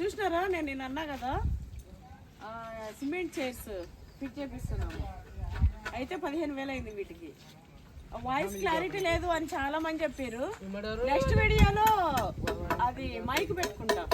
చూసినారా? నేను నిన్న అన్నా కదా. ఆ, సిమెంట్ చైర్స్ ఫిట్ చేపిస్తున్నాము. అయితే పదిహేను వేలు అయింది వీటికి. వాయిస్ క్లారిటీ లేదు అని చాలా మంది చెప్పారు నెక్స్ట్ వీడియోలో అది మైక్ పెట్టుకుంటా.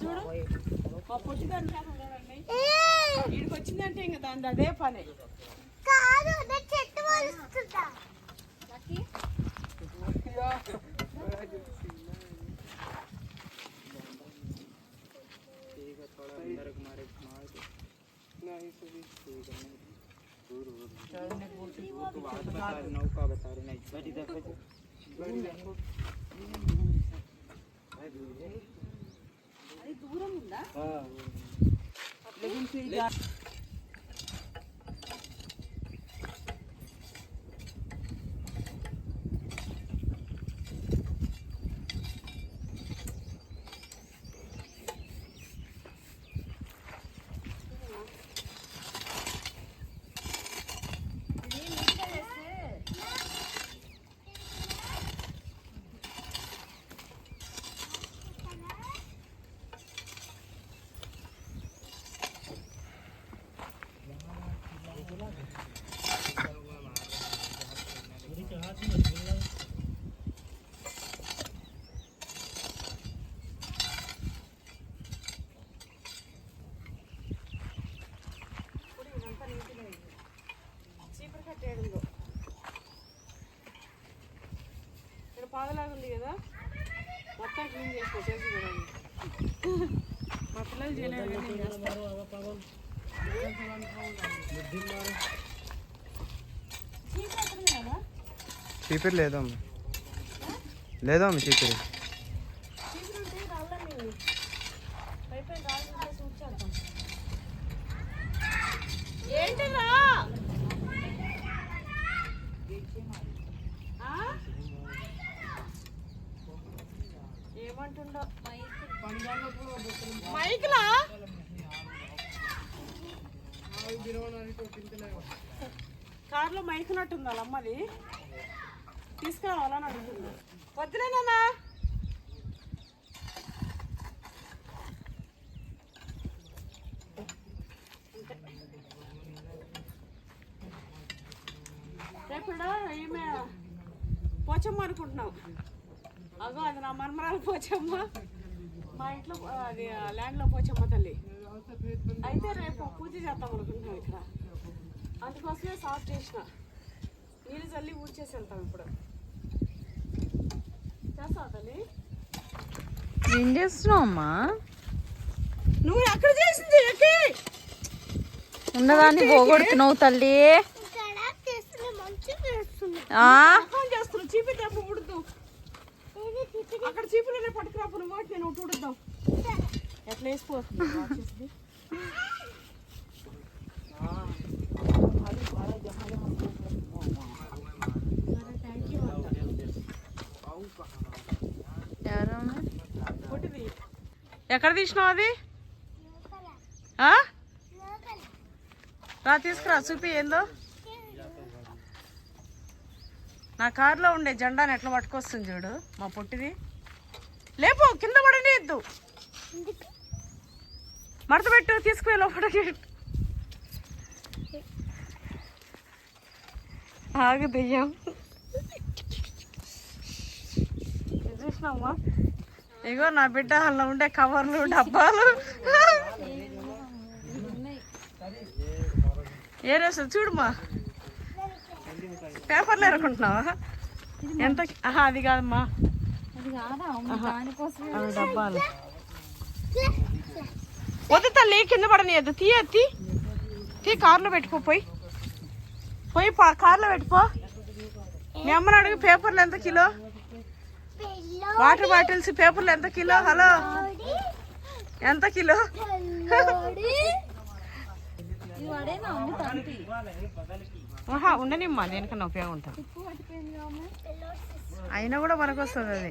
చూడు. మా పొట్టిదాన్ని వీడికి వచ్చిందంటే ఇంకా దాని అదే పని. కాదు నేను చెట్టు మొలుస్తుందా అది దూరం ఉందా చీపురు కట్టేయడంలో ఇక్కడ పాదలాగా ఉంది కదా మొత్తం క్లీన్ చేసుకో చేసి చూడండి. మా పిల్లలు చేయలేదు కానీ నేను చేస్తా. చీపురు లేదమ్మ. లేదమ్మ చీపిరి. చీపురు ఏమంటుండో? మైక్లా? కార్లో మైక్ నట్టుంది వాళ్ళ అమ్మది? తీసుకురావాలని అడుగుతుంది. వద్దులేనా రేపు ఈమె పోచమ్మ అనుకుంటున్నాం అగో అది నా మనమరాలు పోచమ్మ. మా ఇంట్లో అది ల్యాండ్లో పోచమ్మ తల్లి. అయితే రేపు పూజ చేద్దాం అనుకుంటున్నాం ఇక్కడ. అందుకోసమే సాఫ్ చేసిన. నీళ్ళు చల్లి ఊడ్చేసి వెళ్తాం ఇప్పుడు. చేస్తావా తల్లి? ఏం చేస్తున్నావు అమ్మా? నువ్వు ఎక్కడ చేసింది ఉన్నదాన్ని పోగొడుతున్నావు తల్లి. ఇక్కడ చేస్తుంది మంచి చేస్తుంది ఆ? ఫోన్ చేస్తున్నావు? చీపి తెప్ప ఉడుద్దు ఏది తిప్పి అక్కడ చీపులనే పట్టుకురాపు నువ్వు నేను ఒకటి ఉడుద్దాం. ఎట్లా వేసిపోతుంది? సరే థ్యాంక్ యూ ఎక్కడ తీసినావు అది? రా తీసుకురా చూపి ఏందో? నా కారులో ఉండే జెండాని ఎట్లా పట్టుకొస్తుంది చూడు మా పొట్టిది. లేపు కింద పడనియద్దు మడత పెట్టు తీసుకువే లోపలికి. ఆగు దెయ్యం. ఇది ఇగో నా బిడ్డ అలా ఉండే కవర్లు డబ్బాలు. ఏరేస్తుంది చూడుమా. పేపర్లు ఎరుకుంటున్నావా? ఎంత అది కాదమ్మా. డబ్బాలు. వద్దు తల్లి కింద పడనియద్దు. తీ తీ. తీ కార్లో పెట్టుకో పోయి. పోయి పా కార్లో పెట్టుకో. మీ అమ్మని అడుగు పేపర్లు ఎంత కిలో? పిల్లో వాటర్ బాటిల్స్ పేపర్లు ఎంత కిలో? హలో? ఎంత కిలో? ఉండనిమ్మా దేనికన్నా ఉపయోగం ఉంటుంది. అయినా కూడా మనకు వస్తుంది అది.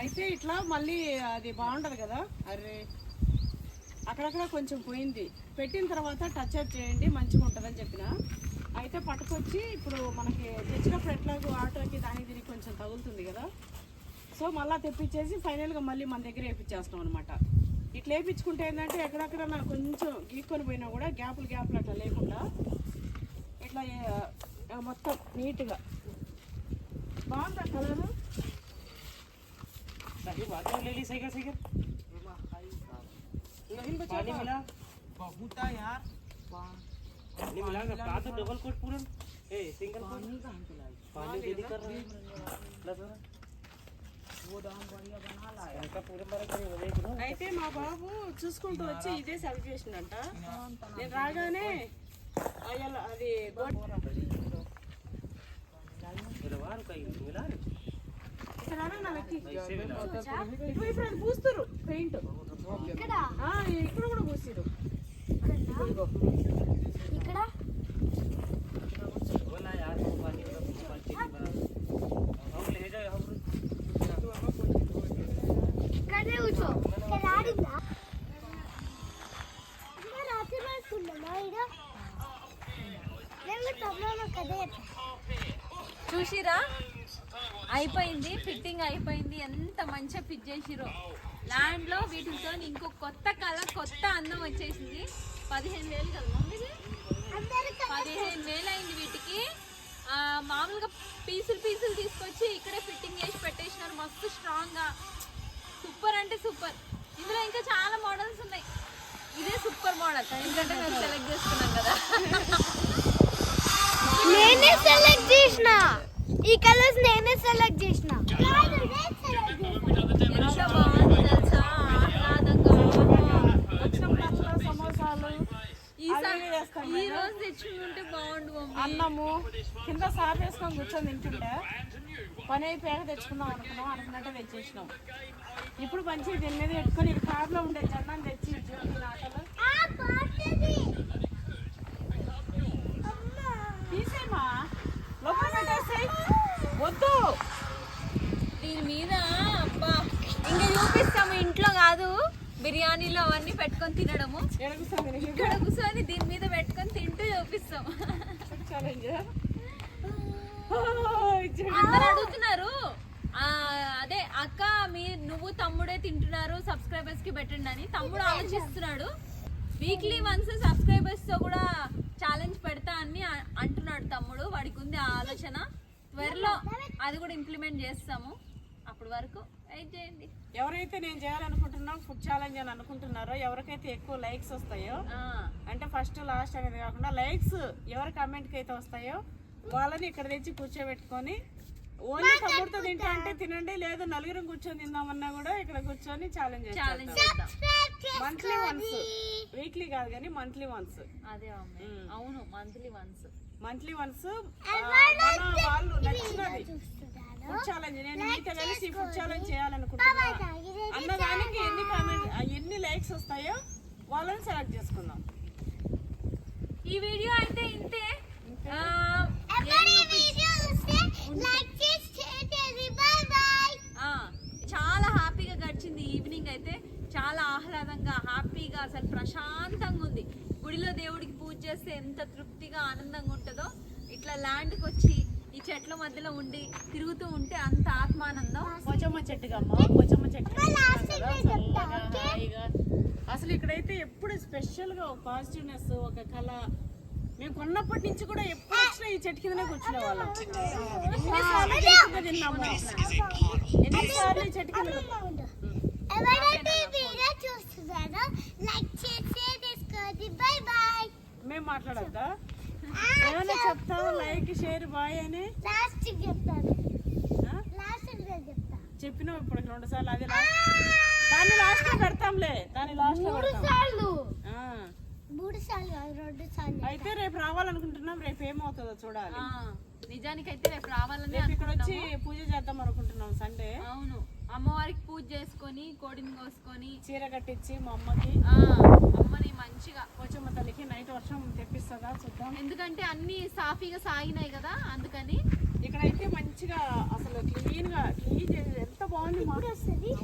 అయితే ఇట్లా మళ్ళీ అది బాగుండదు కదా? అరే అక్కడక్కడ కొంచెం పోయింది. పెట్టిన తర్వాత టచ్ అప్ చేయండి మంచిగా ఉంటుందని చెప్పిన. అయితే పట్టుకొచ్చి ఇప్పుడు మనకి తెచ్చినప్పుడు ఎట్లాగో ఆటోకి దానికి దీనికి కొంచెం తగులుతుంది కదా? సో మళ్ళీ తెప్పించేసి ఫైనల్గా మళ్ళీ మన దగ్గర వేపించేస్తాం అనమాట ఇట్లా వేపించుకుంటే ఏంటంటే ఎక్కడెక్కడ నాకు కొంచెం గీక్కొని పోయినా కూడా గ్యాపులు గ్యాపులు అట్లా లేకుండా ఇట్లా మొత్తం నీట్గా. బాగుందా కలరు? नहीं बात ले ली साइकिल साइकिल पानी मिला बहुत यार पानी मिला का का तो डबल कोट पूरन ए सिंगल पानी पानी दे दी कर रहा है ला जरा वो दाम बढ़िया बना ला का पूरे बारे करे हो देख लो అయితే మా బాబు చూసుకుంటూ వచ్చి ఇదే సెలెక్ట్ చేసిండంట నేను రాగానే అయ్యల అది గోడ్- दिलवार का ही मिला రానా నాకి ఇప్పుడు ఇప్పుడు అది పూస్తారు పెయింట్. ఇక్కడ? కూడా పూసారు ఇక్కడ? చూసిరా? అయిపోయింది ఫిట్టింగ్ అయిపోయింది. ఎంత మంచిగా ఫిట్ చేసిరో ల్యాండ్లో వీటితో ఇంకో కొత్త కళ కొత్త అందం వచ్చేసింది. పదిహేను వేలు కదా పదిహేను వేలు అయింది వీటికి మామూలుగా పీసులు పీసులు తీసుకొచ్చి ఇక్కడే ఫిట్టింగ్ చేసి పెట్టేసినారు. మస్తు స్ట్రాంగ్గా. సూపర్ అంటే సూపర్ ఇందులో ఇంకా చాలా మోడల్స్ ఉన్నాయి. ఇదే సూపర్ మోడల్ ఎందుకంటే మేము సెలెక్ట్ చేసుకున్నాం కదా. నేనే సెలెక్ట్ చేసిన. ఈ కలర్స్ నేనే సెలెక్ట్ చేసిన. ఈ రోజు తెచ్చుకుంటే బాగుండు అన్నము కింద సార్ వేసుకొని కూర్చొని తింటుండే. పని అయిపోయాక తెచ్చుకుందాం అనుకున్నాం అనుకున్నట్టే తెచ్చేసినాం ఇప్పుడు మంచిగా దీని మీద పెట్టుకొని ఇది కార్లో ఉండే జెండాను తెచ్చి నాటలు దీని మీద అబ్బా. ఇంకా చూపిస్తాము ఇంట్లో కాదు. బిర్యానీలో అవన్నీ పెట్టుకొని తినడము. ఇక్కడ కూర్చొని దీని మీద పెట్టుకొని తింటూ చూపిస్తాం ఛాలెంజ్ అందరు అడుగుతున్నారు. అదే అక్క మీ నువ్వు తమ్ముడే తింటున్నారు సబ్స్క్రైబర్స్కి పెట్టండి అని. తమ్ముడు ఆలోచిస్తున్నాడు. వీక్లీ వన్స్ సబ్స్క్రైబర్స్తో కూడా ఛాలెంజ్ పెడతా అని అంటున్నాడు తమ్ముడు. వాడికి ఉంది ఆ ఆలోచన. త్వరలో అది కూడా ఇంప్లిమెంట్ చేస్తాము. అప్పటి వరకు వెయిట్ చేయండి? ఎవరైతే నేను చేయాలనుకుంటున్నా ఫుడ్ ఛాలెంజ్ అని అనుకుంటున్నారో ఎవరికైతే ఎక్కువ లైక్స్ వస్తాయో అంటే ఫస్ట్ లాస్ట్ అనేది కాకుండా లైక్స్ ఎవరి కమెంట్కి అయితే వస్తాయో వాళ్ళని ఇక్కడ తెచ్చి కూర్చోబెట్టుకొని ఓన్లీ తమ్ముడితో తింటా అంటే తినండి లేదు నలుగురం కూర్చొని తిందామన్నా కూడా ఇక్కడ కూర్చొని ఛాలెంజ్ ఛాలెంజ్ చేస్తాం చేద్దాం. మంత్లీ వన్స్ వీక్లీ కాదు కానీ మంత్లీ వన్స్ అదే అవును మంత్లీ వన్స్ మంత్లీ వన్స్ వాళ్ళు నచ్చినది. ఫుడ్ ఛాలెంజ్ నేను మీతో కలిసి ఫుడ్ ఛాలెంజ్ చేయాలనుకుంటున్నా. అన్నదానికి ఎన్ని కామెంట్ ఎన్ని లైక్స్ వస్తాయో వాళ్ళని సెలెక్ట్ చేసుకుందాం. ఈ వీడియో అయితే ఇంతే. చాలా హ్యాపీగా గడిచింది ఈవినింగ్ అయితే. చాలా ఆహ్లాదంగా హ్యాపీగా అసలు ప్రశాంతంగా ఉంది. గుడిలో దేవుడికి పూజ చేస్తే ఎంత తృప్తిగా ఆనందంగా ఉంటుందో. ఇట్లా ల్యాండ్కి వచ్చి చెట్ల మధ్యలో ఉండి తిరుగుతూ ఉంటే అంత ఆత్మానందం. పోచమ్మ చెట్టుగా అమ్మ పోచమ్మ చెట్టు హాయిగా. అసలు ఇక్కడైతే ఎప్పుడు స్పెషల్గా ఒక పాజిటివ్నెస్ ఒక కళ. మేము కొన్నప్పటి నుంచి కూడా ఎప్పుడు వచ్చినా ఈ చెట్టు కిందనే కూర్చునే వాళ్ళం. ఎన్నిసార్లు చెట్టు కింద తిన్నాము ఎన్నిసార్లు ఈ చెట్టు కింద మేము మాట్లాడద్దా? ఏమైనా చెప్తావు? లైక్ షేర్ బాయ్ అని? లాస్ట్ చెప్తాను. ఆ? లాస్ట్ చెప్తా. చెప్పినావు ఇప్పుడు రెండు సార్లు అది. దాన్ని లాస్ట్లో పెడతాంలే. దాన్ని లాస్ట్లో సార్లు. ఆ. మూడు సార్లు కాదు, రెండు సార్లు అయితే రేపు రావాలనుకుంటున్నాం రేపు ఏమవుతుందో చూడాలి. ఆ, నిజానికైతే రేపు రావాలని రేపు ఇక్కడ వచ్చి. పూజ చేద్దాం అనుకుంటున్నాం సండే. అవును. అమ్మవారికి పూజ చేసుకొని కోడిని కోసుకొని చీర కట్టించి మా అమ్మకి. ఆ, అమ్మని మంచిగా పోచమ్మ తల్లికి నైట్ వర్షం తెప్పిస్తుందా చూద్దాం. ఎందుకంటే అన్ని సాఫీగా సాగినాయి కదా అందుకని. ఇక్కడైతే మంచిగా అసలు క్లీన్గా క్లీన్ చేసి ఎంత బాగుంది మంచిగా.